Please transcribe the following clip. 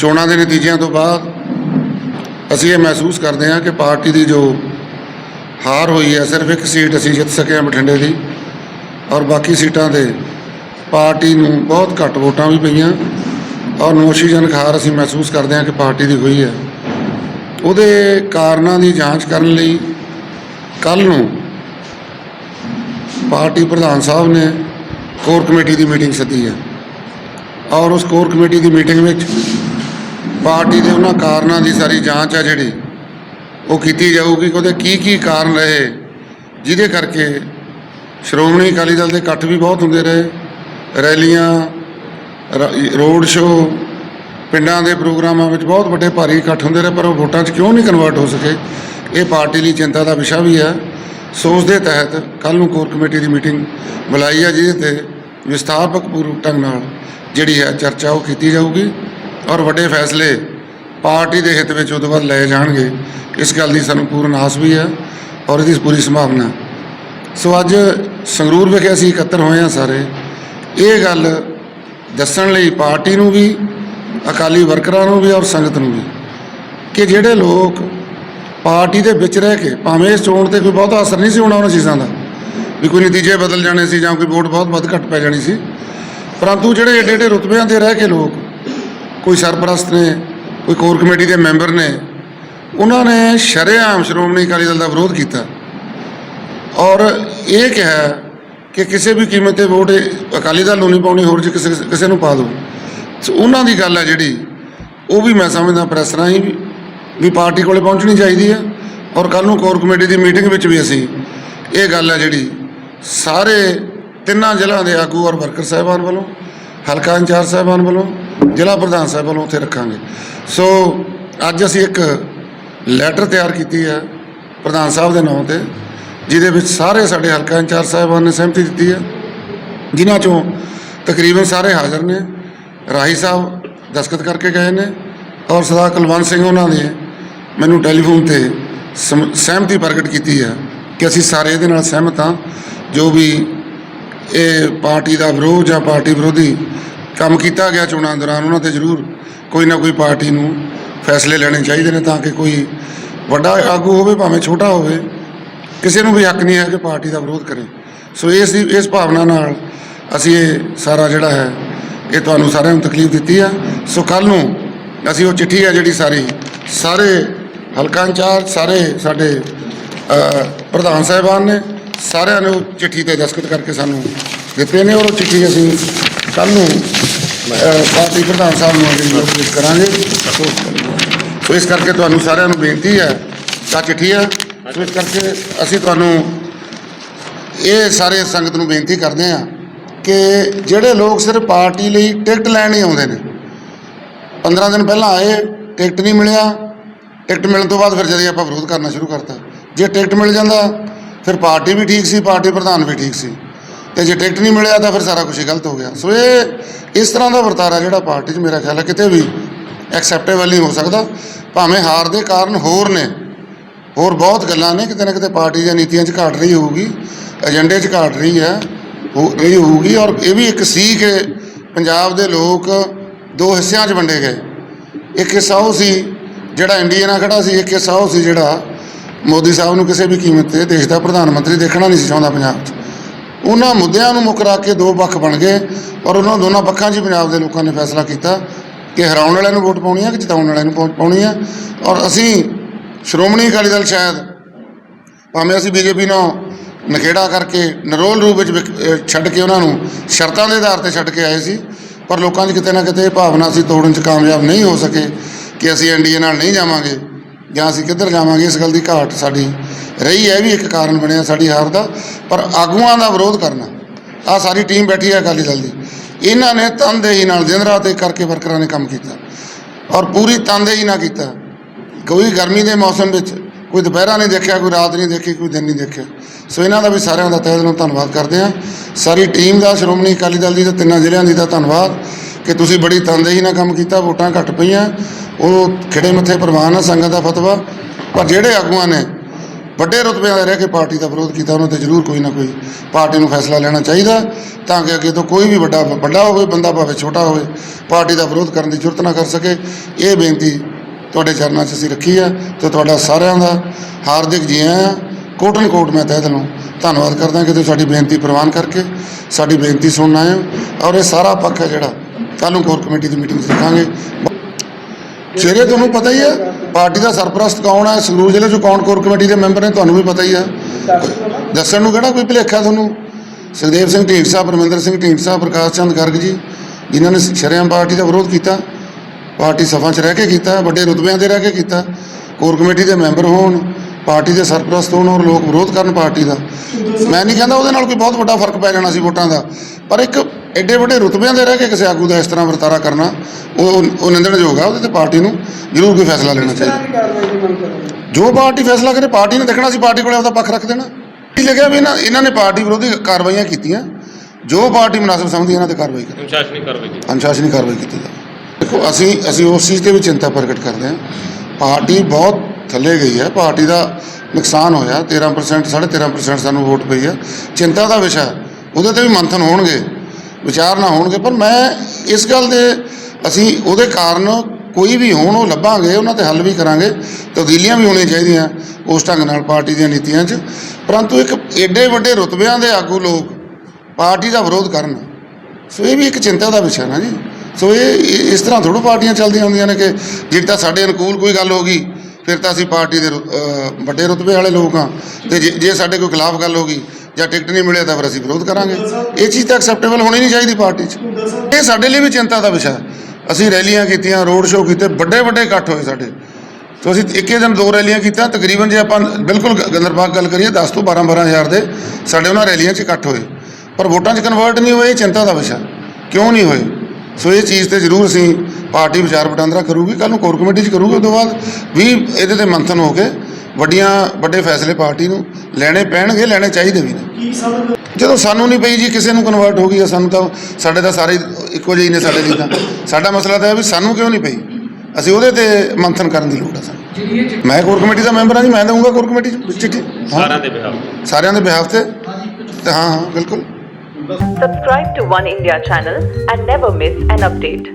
ਚੋਣਾਂ ਦੇ ਨਤੀਜਿਆਂ ਤੋਂ ਬਾਅਦ ਅਸੀਂ ਇਹ ਮਹਿਸੂਸ ਕਰਦੇ ਹਾਂ ਕਿ ਪਾਰਟੀ ਦੀ ਜੋ ਹਾਰ ਹੋਈ ਹੈ, ਸਿਰਫ ਇੱਕ ਸੀਟ ਅਸੀਂ ਜਿੱਤ ਸਕੇ ਹਾਂ ਬਠਿੰਡੇ ਦੀ ਔਰ ਬਾਕੀ ਸੀਟਾਂ ਦੇ ਪਾਰਟੀ ਨੂੰ ਬਹੁਤ ਘੱਟ ਵੋਟਾਂ ਵੀ ਪਈਆਂ ਔਰ ਨੋਸ਼ੀਜਨਕ ਹਾਰ ਅਸੀਂ ਮਹਿਸੂਸ ਕਰਦੇ ਹਾਂ ਕਿ ਪਾਰਟੀ ਦੀ ਹੋਈ ਹੈ। ਉਹਦੇ ਕਾਰਨਾਂ ਦੀ ਜਾਂਚ ਕਰਨ ਲਈ ਕੱਲ ਨੂੰ ਪਾਰਟੀ ਪ੍ਰਧਾਨ ਸਾਹਿਬ ਨੇ ਕੋਰ ਕਮੇਟੀ ਦੀ ਮੀਟਿੰਗ ਸੱਦੀ ਹੈ ਔਰ ਉਸ ਕੋਰ ਕਮੇਟੀ ਦੀ ਮੀਟਿੰਗ ਵਿੱਚ ਪਾਰਟੀ ਦੇ ਉਹਨਾਂ ਕਾਰਨਾਂ ਦੀ ਸਾਰੀ ਜਾਂਚ ਆ ਜਿਹੜੀ, ਉਹ ਕੀਤੀ ਜਾਊਗੀ ਕਿ ਉਹਦੇ ਕੀ ਕੀ ਕਾਰਨ ਰਹੇ, ਜਿਹਦੇ ਕਰਕੇ ਸ਼੍ਰੋਮਣੀ ਅਕਾਲੀ ਦਲ ਦੇ ਇਕੱਠ ਵੀ ਬਹੁਤ ਹੁੰਦੇ ਰਹੇ, ਰੈਲੀਆਂ ਰੋਡ ਸ਼ੋਅ, ਪਿੰਡਾਂ ਦੇ ਪ੍ਰੋਗਰਾਮਾਂ ਵਿੱਚ ਬਹੁਤ ਵੱਡੇ ਭਾਰੀ ਇਕੱਠ ਹੁੰਦੇ ਰਹੇ, ਪਰ ਉਹ ਵੋਟਾਂ 'ਚ ਕਿਉਂ ਨਹੀਂ ਕਨਵਰਟ ਹੋ ਸਕੇ? ਇਹ ਪਾਰਟੀ ਲਈ ਚਿੰਤਾ ਦਾ ਵਿਸ਼ਾ ਵੀ ਹੈ। ਸੋ ਉਸ ਦੇ ਤਹਿਤ ਕੱਲ ਨੂੰ ਕੋਰ ਕਮੇਟੀ ਦੀ ਮੀਟਿੰਗ ਬੁਲਾਈ ਹੈ ਜਿਹਦੇ ਤੇ ਵਿਸਥਾਰਪਕ ਪੂਰਵਕ ਢੰਗ ਨਾਲ ਜਿਹੜੀ ਹੈ ਚਰਚਾ ਉਹ ਕੀਤੀ ਜਾਊਗੀ। ਔਰ ਵੱਡੇ ਫੈਸਲੇ ਪਾਰਟੀ ਦੇ ਹਿੱਤ ਵਿੱਚ ਉਦੋਂ ਬਾਅਦ ਲਏ ਜਾਣਗੇ। ਇਸ ਗੱਲ ਦੀ ਸਾਨੂੰ ਪੂਰਨ ਆਸ ਵੀ ਹੈ ਔਰ ਇਹਦੀ ਪੂਰੀ ਸੰਭਾਵਨਾ ਸੋ ਅੱਜ ਸੰਗਰੂਰ ਵਿਖੇ ਅਸੀਂ ਇਕੱਤਰ ਹੋਏ ਹਾਂ ਸਾਰੇ। ਇਹ ਗੱਲ ਦੱਸਣ ਲਈ ਪਾਰਟੀ ਨੂੰ ਵੀ, ਅਕਾਲੀ ਵਰਕਰਾਂ ਨੂੰ ਵੀ ਔਰ ਸੰਗਤ ਨੂੰ ਵੀ ਕਿ ਜਿਹੜੇ ਲੋਕ ਪਾਰਟੀ ਦੇ ਵਿੱਚ ਰਹਿ ਕੇ, ਭਾਵੇਂ ਇਸ ਚੋਣ ਤੇ ਕੋਈ ਬਹੁਤਾ ਅਸਰ ਨਹੀਂ ਸੀ ਹੋਣਾ ਉਹਨਾਂ ਚੀਜ਼ਾਂ ਦਾ, ਵੀ ਕੋਈ ਨਤੀਜੇ ਬਦਲ ਜਾਣੇ ਸੀ ਜਾਂ ਕੋਈ ਵੋਟ ਬਹੁਤ ਵੱਧ ਘੱਟ ਪੈ ਜਾਣੀ ਸੀ, ਪਰੰਤੂ ਜਿਹੜੇ ਏਡੇ ਏਡੇ ਰੁਤਬਿਆਂ ਤੇ ਰਹਿ ਕੇ ਲੋਕ ਕੋਈ ਸਰਪ੍ਰਸਤ ਨੇ, ਕੋਈ ਕੋਰ ਕਮੇਟੀ ਦੇ ਮੈਂਬਰ ਨੇ, ਉਹਨਾਂ ਨੇ ਸ਼ਰੇਆਮ ਸ਼੍ਰੋਮਣੀ ਅਕਾਲੀ ਦਲ ਦਾ ਵਿਰੋਧ ਕੀਤਾ। ਔਰ ਇਹ ਕਿਹਾ ਕਿ ਕਿਸੇ ਵੀ ਕੀਮਤ ਤੇ ਵੋਟ ਅਕਾਲੀ ਦਲ ਨੂੰ ਨਹੀਂ ਪਾਉਣੀ, ਹੋਰ ਜੇ ਕਿਸੇ ਕਿਸੇ ਨੂੰ ਪਾ ਦਿਓ ਸੋ ਉਹਨਾਂ ਦੀ ਗੱਲ ਹੈ ਜਿਹੜੀ, ਉਹ ਵੀ ਮੈਂ ਸਮਝਦਾ ਪ੍ਰੈਸ ਰਾਹੀਂ ਵੀ ਵੀ ਪਾਰਟੀ ਕੋਲੇ ਪਹੁੰਚਣੀ ਚਾਹੀਦੀ ਹੈ। ਔਰ ਕੱਲ ਨੂੰ ਕੋਰ ਕਮੇਟੀ ਦੀ ਮੀਟਿੰਗ ਵਿੱਚ ਵੀ ਅਸੀਂ ਇਹ ਗੱਲ ਹੈ ਜਿਹੜੀ, ਸਾਰੇ ਤਿੰਨਾਂ ਜ਼ਿਲ੍ਹਿਆਂ ਦੇ ਆਗੂ ਔਰ ਵਰਕਰ ਸਾਹਿਬਾਨ ਵੱਲੋਂ, ਹਲਕਾ ਇੰਚਾਰਜ ਸਾਹਿਬਾਨ ਵੱਲੋਂ ਜ਼ਿਲ੍ਹਾ ਪ੍ਰਧਾਨ ਸਾਹਿਬ ਵੱਲੋਂ ਉੱਥੇ ਰੱਖਾਂਗੇ। ਸੋ ਅੱਜ ਅਸੀਂ ਇੱਕ ਲੈਟਰ ਤਿਆਰ ਕੀਤੀ ਹੈ ਪ੍ਰਧਾਨ ਸਾਹਿਬ ਦੇ ਨਾਂ ਤੇ, ਜਿਹਦੇ ਵਿੱਚ ਸਾਰੇ ਸਾਡੇ ਹਲਕਾ ਇੰਚਾਰਜ ਸਾਹਿਬਾਨ ਨੇ ਸਹਿਮਤੀ ਦਿੱਤੀ ਹੈ। ਜਿਨ੍ਹਾਂ ਚੋਂ ਤਕਰੀਬਨ ਸਾਰੇ ਹਾਜ਼ਰ ਨੇ। ਰਾਹੀ ਸਾਹਿਬ ਦਸਖਤ ਕਰਕੇ ਗਏ ਨੇ ਔਰ ਸਰਦਾਰ ਕੁਲਵੰਤ ਸਿੰਘ ਉਹਨਾਂ ਨੇ ਮੈਨੂੰ ਟੈਲੀਫੋਨ ਤੇ ਸਮ- ਸਹਿਮਤੀ ਪ੍ਰਗਟ ਕੀਤੀ ਹੈ ਕਿ ਅਸੀਂ ਸਾਰੇ ਇਹਦੇ ਨਾਲ ਸਹਿਮਤ ਹਾਂ। ਜੋ ਵੀ ਇਹ ਪਾਰਟੀ ਦਾ ਵਿਰੋਧ ਜਾਂ ਪਾਰਟੀ ਵਿਰੋਧੀ ਕੰਮ ਕੀਤਾ ਗਿਆ ਚੋਣਾਂ ਦੌਰਾਨ, ਉਹਨਾਂ ਤੇ ਜ਼ਰੂਰ ਕੋਈ ਨਾ ਕੋਈ ਪਾਰਟੀ ਨੂੰ ਫੈਸਲੇ ਲੈਣੇ ਚਾਹੀਦੇ ਨੇ ਤਾਂ ਕਿ ਕੋਈ ਵੱਡਾ ਆਗੂ ਹੋਵੇ, ਭਾਵੇਂ ਛੋਟਾ ਹੋਵੇ, ਕਿਸੇ ਨੂੰ ਵੀ ਹੱਕ ਨਹੀਂ ਹੈ ਕਿ ਪਾਰਟੀ ਦਾ ਵਿਰੋਧ ਕਰੇ। ਸੋ ਇਸ ਦੀ, ਇਸ ਭਾਵਨਾ ਨਾਲ ਅਸੀਂ ਇਹ ਸਾਰਾ ਜਿਹੜਾ ਹੈ, ਇਹ ਤੁਹਾਨੂੰ ਸਾਰਿਆਂ ਨੂੰ ਤਕਲੀਫ ਦਿੱਤੀ ਆ। ਸੋ ਕੱਲ ਨੂੰ ਅਸੀਂ ਉਹ ਚਿੱਠੀ ਹੈ ਜਿਹੜੀ ਸਾਰੀ, ਸਾਰੇ ਹਲਕਾ ਇੰਚਾਰਜ, ਸਾਰੇ ਸਾਡੇ ਪ੍ਰਧਾਨ ਸਾਹਿਬਾਨ ਨੇ ਸਾਰਿਆਂ ਨੇ ਉਹ ਚਿੱਠੀ ਤੇ ਦਸਤਖਤ ਕਰਕੇ ਸਾਨੂੰ ਦਿੱਤੇ ਨੇ ਔਰ ਉਹ ਚਿੱਠੀ ਅਸੀਂ ਕੱਲ ਨੂੰ ਅ, ਪਾਰਟੀ ਪ੍ਰਧਾਨ ਸਾਹਿਬ ਨੂੰ ਅੱਗੇ ਨਿਯੁਕਤ ਕਰਾਂਗੇ। ਸੋ ਇਸ ਕਰਕੇ ਤੁਹਾਨੂੰ ਸਾਰਿਆਂ ਨੂੰ ਬੇਨਤੀ ਹੈ ਤਾਂ ਚਿੱਠੀ ਹੈ। ਸੋ ਇਸ ਕਰਕੇ ਅਸੀਂ ਤੁਹਾਨੂੰ ਇਹ ਸਾਰੇ ਸੰਗਤ ਨੂੰ ਬੇਨਤੀ ਕਰਦੇ ਹਾਂ ਕਿ ਜਿਹੜੇ ਲੋਕ ਸਿਰਫ ਪਾਰਟੀ ਲਈ ਟਿਕਟ ਲੈਣ ਹੀ ਆਉਂਦੇ ਨੇ 15 ਦਿਨ ਪਹਿਲਾਂ ਆਏ ਟਿਕਟ ਨਹੀਂ ਮਿਲਿਆ। ਟਿਕਟ ਮਿਲਣ ਤੋਂ ਬਾਅਦ ਫਿਰ ਜਦੇ ਆਪਾਂ ਵਿਰੋਧ ਕਰਨਾ ਸ਼ੁਰੂ ਕਰਤਾ। ਜੇ ਟਿਕਟ ਮਿਲ ਜਾਂਦਾ ਫਿਰ ਪਾਰਟੀ ਵੀ ਠੀਕ ਸੀ ਪਾਰਟੀ ਪ੍ਰਧਾਨ ਵੀ ਠੀਕ ਸੀ। ਤੇ ਜੇ ਟਿਕਟ ਨਹੀਂ ਮਿਲਿਆ ਤਾਂ ਫਿਰ ਸਾਰਾ ਕੁਝ ਗਲਤ ਹੋ ਗਿਆ। ਸੋ ਇਹ ਇਸ ਤਰ੍ਹਾਂ ਦਾ ਵਰਤਾਰਾ ਜਿਹੜਾ ਪਾਰਟੀ 'ਚ ਮੇਰਾ ਖਿਆਲ ਹੈ ਕਿਤੇ ਵੀ ਐਕਸੈਪਟੇਬਲ ਨਹੀਂ ਹੋ ਸਕਦਾ। ਭਾਵੇਂ ਹਾਰ ਦੇ ਕਾਰਨ ਹੋਰ ਨੇ, ਹੋਰ ਬਹੁਤ ਗੱਲਾਂ ਨੇ, ਕਿਤੇ ਨਾ ਕਿਤੇ ਪਾਰਟੀ ਦੀਆਂ ਨੀਤੀਆਂ 'ਚ ਘਾਟ ਰਹੀ ਹੋਊਗੀ ਏਜੰਡੇ 'ਚ ਘਾਟ ਰਹੀ ਹੈ, ਹੋ ਰਹੀ ਹੋਊਗੀ ਔਰ ਇਹ ਵੀ ਇੱਕ ਸੀ ਕਿ ਪੰਜਾਬ ਦੇ ਲੋਕ ਦੋ ਹਿੱਸਿਆਂ 'ਚ ਵੰਡੇ ਗਏ। ਇੱਕ ਹਿੱਸਾ ਉਹ ਸੀ ਜਿਹੜਾ ਇੰਡੀਆ ਨਾਲ ਖੜਾ ਸੀ, ਇੱਕ ਹਿੱਸਾ ਉਹ ਸੀ ਜਿਹੜਾ ਮੋਦੀ ਸਾਹਿਬ ਨੂੰ ਕਿਸੇ ਵੀ ਕੀਮਤ ਤੇ ਦੇਸ਼ ਦਾ ਪ੍ਰਧਾਨ ਮੰਤਰੀ ਦੇਖਣਾ ਨਹੀਂ ਸੀ ਚਾਹੁੰਦਾ ਪੰਜਾਬ 'ਚ। ਉਹਨਾਂ ਮੁੱਦਿਆਂ ਨੂੰ ਮੁੱਖ ਰੱਖ ਕੇ ਦੋ ਪੱਖ ਬਣ ਗਏ ਔਰ ਉਹਨਾਂ ਦੋਨਾਂ ਪੱਖਾਂ 'ਚ ਹੀ ਪੰਜਾਬ ਦੇ ਲੋਕਾਂ ਨੇ ਫੈਸਲਾ ਕੀਤਾ ਕਿ ਹਰਾਉਣ ਵਾਲਿਆਂ ਨੂੰ ਵੋਟ ਪਾਉਣੀ ਹੈ ਕਿ ਜਿਤਾਉਣ ਵਾਲਿਆਂ ਨੂੰ ਪਾ- ਪਾਉਣੀ ਹੈ। ਔਰ ਅਸੀਂ ਸ਼੍ਰੋਮਣੀ ਅਕਾਲੀ ਦਲ ਸ਼ਾਇਦ ਭਾਵੇਂ ਅਸੀਂ ਬੀਜੇਪੀ ਨਾਲ ਨਖੇੜਾ ਕਰਕੇ ਨਰੋਲ ਰੂਪ ਵਿੱਚ ਵਿਕ- ਛੱਡ ਕੇ ਉਹਨਾਂ ਨੂੰ ਸ਼ਰਤਾਂ ਦੇ ਆਧਾਰ ਤੇ ਛੱਡ ਕੇ ਆਏ ਸੀ, ਪਰ ਲੋਕਾਂ 'ਚ ਕਿਤੇ ਨਾ ਕਿਤੇ ਇਹ ਭਾਵਨਾ ਅਸੀਂ ਤੋੜਨ 'ਚ ਕਾਮਯਾਬ ਨਹੀਂ ਹੋ ਸਕੇ ਕਿ ਅਸੀਂ ਐਨਡੀਏ ਨਾਲ ਨਹੀਂ ਜਾਵਾਂਗੇ। ਜਾਂ ਅਸੀਂ ਕਿੱਧਰ ਜਾਵਾਂਗੇ, ਇਸ ਗੱਲ ਦੀ ਘਾਟ ਸਾਡੀ ਰਹੀ ਹੈ, ਇਹ ਵੀ ਇੱਕ ਕਾਰਨ ਬਣਿਆ ਸਾਡੀ ਹਾਰ ਦਾ। ਪਰ ਆਗੂਆਂ ਦਾ ਵਿਰੋਧ ਕਰਨਾ ਆ ਸਾਰੀ ਟੀਮ ਬੈਠੀ ਹੈ ਅਕਾਲੀ ਦਲ ਦੀ। ਇਹਨਾਂ ਨੇ ਤਨਦੇਹੀ ਨਾਲ ਦਿਨ ਰਾਤ ਇੱਕ ਕਰਕੇ ਵਰਕਰਾਂ ਨੇ ਕੰਮ ਕੀਤਾ ਔਰ ਪੂਰੀ ਤਨਦੇਹੀ ਨਾਲ ਕੀਤਾ। ਕੋਈ ਗਰਮੀ ਦੇ ਮੌਸਮ ਵਿੱਚ ਕੋਈ ਦੁਪਹਿਰਾ ਨਹੀਂ ਦੇਖਿਆ, ਕੋਈ ਰਾਤ ਨਹੀਂ ਦੇਖੀ, ਕੋਈ ਦਿਨ ਨਹੀਂ ਦੇਖਿਆ। ਸੋ ਇਹਨਾਂ ਦਾ ਵੀ ਸਾਰਿਆਂ ਦਾ ਤਹਿ ਦਿਲੋਂ ਧੰਨਵਾਦ ਕਰਦੇ ਹਾਂ। ਸਾਰੀ ਟੀਮ ਦਾ ਸ਼੍ਰੋਮਣੀ ਅਕਾਲੀ ਦਲ ਦੀ ਤੇ ਤਿੰਨਾਂ ਜ਼ਿਲ੍ਹਿਆਂ ਦੀ ਦਾ ਧੰਨਵਾਦ। ਕਿ ਤੁਸੀਂ ਬੜੀ ਤਨਦੇਹੀ ਨਾਲ ਕੰਮ ਕੀਤਾ, ਵੋਟਾਂ ਘੱਟ ਪਈਆਂ, ਉਹ ਖਿੜੇ ਮੱਥੇ ਪ੍ਰਵਾਨ ਆ ਸੰਗਤ ਦਾ ਫਤਵਾ। ਪਰ ਜਿਹੜੇ ਆਗੂਆਂ ਨੇ ਵੱਡੇ ਰੁਤਬਿਆਂ ਦੇ ਰਹਿ ਕੇ ਪਾਰਟੀ ਦਾ ਵਿਰੋਧ ਕੀਤਾ, ਉਹਨਾਂ ਤੇ ਜ਼ਰੂਰ ਕੋਈ ਨਾ ਕੋਈ ਪਾਰਟੀ ਨੂੰ ਫੈਸਲਾ ਲੈਣਾ ਚਾਹੀਦਾ, ਤਾਂ ਕਿ ਅੱਗੇ ਤੋਂ ਕੋਈ ਵੀ ਵੱਡਾ ਵੱਡਾ ਹੋਵੇ, ਬੰਦਾ ਭਾਵੇਂ ਛੋਟਾ ਹੋਵੇ, ਪਾਰਟੀ ਦਾ ਵਿਰੋਧ ਕਰਨ ਦੀ ਜ਼ਰੂਰਤ ਨਾ ਕਰ ਸਕੇ। ਇਹ ਬੇਨਤੀ ਤੁਹਾਡੇ ਚਰਨਾਂ 'ਚ ਅਸੀਂ ਰੱਖੀ ਆ ਤੇ ਤੁਹਾਡਾ ਸਾਰਿਆਂ ਦਾ ਹਾਰਦਿਕ ਜੀ ਆਇਆਂ ਆ। ਕੋਟਨ ਕੋਟ ਮੈਂ ਤਹਿ ਦਿਲੋਂ ਧੰਨਵਾਦ ਕਰਦਾ ਕਿ ਤੁਸੀਂ ਸਾਡੀ ਬੇਨਤੀ ਪ੍ਰਵਾਨ ਕਰਕੇ, ਸਾਡੀ ਬੇਨਤੀ ਸੁਣਨ ਆਏ ਹੋ। ਔਰ ਇਹ ਸਾਰਾ ਪੱਖ ਹੈ ਜਿਹੜਾ ਕੱਲ੍ਹ ਨੂੰ ਕੋਰ ਕਮੇਟੀ ਦੀ ਮੀਟਿੰਗ 'ਚ ਰੱਖਾਂਗੇ ਚਿਹਰੇ ਤੁਹਾਨੂੰ ਪਤਾ ਹੀ ਹੈ, ਪਾਰਟੀ ਦਾ ਸਰਪ੍ਰਸਤ ਕੌਣ ਹੈ ਸੰਗਰੂਰ ਜ਼ਿਲ੍ਹੇ 'ਚੋਂ ਕੌਣ ਕੋਰ ਕਮੇਟੀ ਦੇ ਮੈਂਬਰ ਨੇ, ਤੁਹਾਨੂੰ ਵੀ ਪਤਾ ਹੀ ਹੈ। ਦੱਸਣ ਨੂੰ ਕਿਹੜਾ ਕੋਈ ਭੁਲੇਖਾ ਤੁਹਾਨੂੰ? ਸੁਖਦੇਵ ਸਿੰਘ ਢੀਂਡਸਾ, ਪਰਮਿੰਦਰ ਸਿੰਘ ਢੀਂਡਸਾ, ਪ੍ਰਕਾਸ਼ ਚੰਦ ਗਰਗ ਜੀ, ਜਿਨ੍ਹਾਂ ਨੇ ਸ਼ਰੇਆਮ ਪਾਰਟੀ ਦਾ ਵਿਰੋਧ ਕੀਤਾ। ਪਾਰਟੀ ਸਭਾ 'ਚ ਰਹਿ ਕੇ ਕੀਤਾ, ਵੱਡੇ ਰੁਤਬਿਆਂ ਤੇ ਰਹਿ ਕੇ ਕੀਤਾ। ਕੋਰ ਕਮੇਟੀ ਦੇ ਮੈਂਬਰ ਹੋਣ, ਪਾਰਟੀ ਦੇ ਸਰਪ੍ਰਸਤ ਹੋਣ ਔਰ ਲੋਕ ਵਿਰੋਧ ਕਰਨ ਪਾਰਟੀ ਦਾ। ਮੈਂ ਨਹੀਂ ਕਹਿੰਦਾ ਉਹਦੇ ਨਾਲ ਕੋਈ ਬਹੁਤ ਵੱਡਾ ਫ਼ਰਕ ਪੈ ਜਾਣਾ ਸੀ ਵੋਟਾਂ ਦਾ, ਪਰ ਇੱਕ ਐਡੇ ਵੱਡੇ ਰੁਤਬਿਆਂ ਦੇ ਰਹਿ ਕੇ ਕਿਸੇ ਆਗੂ ਦਾ ਇਸ ਤਰ੍ਹਾਂ ਵਰਤਾਰਾ ਕਰਨਾ ਉਹ ਉਹ ਨਿੰਦਣਯੋਗ ਆ ਉਹਦੇ ਤੇ ਪਾਰਟੀ ਨੂੰ ਜ਼ਰੂਰ ਕੋਈ ਫੈਸਲਾ ਲੈਣਾ ਚਾਹੀਦਾ। ਜੋ ਪਾਰਟੀ ਫੈਸਲਾ ਕਰੇ ਪਾਰਟੀ ਨੇ ਦੇਖਣਾ ਸੀ ਪਾਰਟੀ ਕੋਲੇ ਆਪਦਾ ਪੱਖ ਰੱਖ ਦੇਣਾ। ਕੀ ਲੱਗਿਆ ਵੀ ਇਹਨਾਂ ਇਹਨਾਂ ਨੇ ਪਾਰਟੀ ਵਿਰੋਧੀ ਕਾਰਵਾਈਆਂ ਕੀਤੀਆਂ। ਜੋ ਪਾਰਟੀ ਮੁਨਾਸਬ ਸਮਝਦੀ ਇਹਨਾਂ ਤੇ ਕਾਰਵਾਈ ਕਰੇ ਅਨੁਸ਼ਾਸਨੀ ਕਾਰਵਾਈ ਕੀਤੀ। ਅਨੁਸ਼ਾਸਨੀ ਕਾਰਵਾਈ ਕੀਤੀ ਜਾਵੇ। ਦੇਖੋ ਅਸੀਂ ਅਸੀਂ ਉਸ ਚੀਜ਼ ਤੇ ਵੀ ਚਿੰਤਾ ਪ੍ਰਗਟ ਕਰਦੇ ਹਾਂ। ਪਾਰਟੀ ਬਹੁਤ ਥੱਲੇ ਗਈ ਹੈ। ਪਾਰਟੀ ਦਾ ਨੁਕਸਾਨ ਹੋਇਆ। 13% 13.5% ਸਾਨੂੰ ਵੋਟ ਪਈ ਹੈ ਚਿੰਤਾ ਦਾ ਵਿਸ਼ਾ। ਹੈ। ਉਹਦੇ ਤੇ ਵੀ ਮੰਥਨ ਹੋਣਗੇ। ਵਿਚਾਰ ਨਾ ਹੋਣਗੇ, ਪਰ ਮੈਂ ਇਸ ਗੱਲ ਦੇ ਅਸੀਂ ਉਹਦੇ ਕਾਰਨ ਕੋਈ ਵੀ ਹੋਣ, ਉਹ ਲੱਭਾਂਗੇ, ਉਹਨਾਂ ਤੇ ਹੱਲ ਵੀ ਕਰਾਂਗੇ, ਤਬਦੀਲੀਆਂ ਵੀ ਹੋਣੀਆਂ ਚਾਹੀਦੀਆਂ ਉਸ ਢੰਗ ਨਾਲ ਪਾਰਟੀ ਦੀਆਂ ਨੀਤੀਆਂ 'ਚ। ਪਰੰਤੂ ਇੱਕ ਏਡੇ ਵੱਡੇ ਰੁਤਬਿਆਂ ਦੇ ਆਗੂ ਲੋਕ ਪਾਰਟੀ ਦਾ ਵਿਰੋਧ ਕਰਨ, ਸੋ ਇਹ ਵੀ ਇੱਕ ਚਿੰਤਾ ਦਾ ਵਿਸ਼ਾ ਨਾ ਜੀ। ਸੋ ਇਹ ਇਸ ਤਰ੍ਹਾਂ ਥੋੜ੍ਹਾ ਪਾਰਟੀਆਂ ਚੱਲਦੀਆਂ ਹੁੰਦੀਆਂ ਨੇ ਕਿ ਜੇ ਤਾਂ ਸਾਡੇ ਅਨੁਕੂਲ ਕੋਈ ਗੱਲ ਹੋ ਗਈ, ਫਿਰ ਤਾਂ ਅਸੀਂ ਪਾਰਟੀ ਦੇ ਵੱਡੇ ਰੁਤਬੇ ਵਾਲੇ ਲੋਕ ਹਾਂ, ਤੇ ਜੇ- ਜੇ ਸਾਡੇ ਕੋਈ ਖਿਲਾਫ ਗੱਲ ਹੋ ਗਈ ਜਾਂ ਟਿਕਟ ਨਹੀਂ ਮਿਲਿਆ ਤਾਂ ਫਿਰ ਅਸੀਂ ਵਿਰੋਧ ਕਰਾਂਗੇ। ਇਹ ਚੀਜ਼ ਤਾਂ ਐਕਸੈਪਟੇਬਲ ਹੋਣੀ ਨਹੀਂ ਚਾਹੀਦੀ ਪਾਰਟੀ 'ਚ। ਇਹ ਸਾਡੇ ਲਈ ਵੀ ਚਿੰਤਾ ਦਾ ਵਿਸ਼ਾ। ਅਸੀਂ ਰੈਲੀਆਂ ਕੀਤੀਆਂ ਰੋਡ ਸ਼ੋਅ ਕੀਤੇ ਵੱਡੇ ਵੱਡੇ ਇਕੱਠ ਹੋਏ ਸਾਡੇ। ਸੋ ਅਸੀਂ ਇੱਕੇ ਦਿਨ ਦੋ ਰੈਲੀਆਂ ਕੀਤੀਆਂ ਤਕਰੀਬਨ ਜੇ ਆਪਾਂ ਬਿਲਕੁਲ ਗੰਦਰਬਾਗ ਗੱਲ ਕਰੀਏ 10 ਤੋਂ 12 12 ਹਜ਼ਾਰ ਦੇ ਸਾਡੇ ਉਹਨਾਂ ਰੈਲੀਆਂ 'ਚ ਇਕੱਠ ਹੋਏ। ਪਰ ਵੋਟਾਂ 'ਚ ਕਨਵਰਟ ਨਹੀਂ ਹੋਏ ਇਹ ਚਿੰਤਾ ਦਾ ਵਿਸ਼ਾ ਕਿਉਂ ਨਹੀਂ ਹੋਏ? ਸੋ ਇਹ ਚੀਜ਼ ਤੇ ਜ਼ਰੂਰ ਅਸੀਂ ਪਾਰਟੀ ਵਿਚਾਰ ਵਟਾਂਦਰਾ ਕਰੂਗੀ। ਕੱਲ ਨੂੰ ਕੋਰ ਕਮੇਟੀ 'ਚ ਕਰੂਗੀ ਉਸ ਤੋਂ ਬਾਅਦ ਵੀ ਇਹਦੇ ਤੇ ਮੰਥਨ ਹੋ ਕੇ ਵੱਡੀਆਂ ਵੱਡੇ ਫੈਸਲੇ ਪਾਰਟੀ ਨੂੰ ਲੈਣੇ ਪੈਣਗੇ ਲੈਣੇ ਚਾਹੀਦੇ ਵੀ ਨੇ। ਕੀ ਸਮਝ ਜਦੋਂ ਸਾਨੂੰ ਨਹੀਂ ਪਈ ਜੀ ਕਿਸੇ ਨੂੰ ਕਨਵਰਟ ਹੋ ਗਈ ਆ ਸਾਨੂੰ ਤਾਂ ਸਾਡੇ ਤਾਂ ਸਾਰੇ ਇੱਕੋ ਜਿਹੇ ਹੀ ਨੇ ਸਾਡੇ ਲਈ ਤਾਂ। ਸਾਡਾ ਮਸਲਾ ਤਾਂ ਇਹ ਵੀ ਸਾਨੂੰ ਕਿਉਂ ਨਹੀਂ ਪਈ? ਅਸੀਂ ਉਹਦੇ ਤੇ ਮੰਥਨ ਕਰਨ ਦੀ ਲੋੜ ਆ ਸਾਨੂੰ। ਮੈਂ ਕੋਰ ਕਮੇਟੀ ਦਾ ਮੈਂਬਰ ਹਾਂ ਜੀ ਮੈਂ ਦਊਂਗਾ ਕੋਰ ਕਮੇਟੀ 'ਚ ਚਿੱਠੀ। ਹਾਂ, ਸਾਰਿਆਂ ਦੇ ਬਿਹਾਫ ਸਾਰਿਆਂ ਦੇ ਬਿਹਾਫ ਤੇ ਤੇ। ਹਾਂ ਹਾਂ ਬਿਲਕੁਲ। Subscribe to One India channel and never miss an update.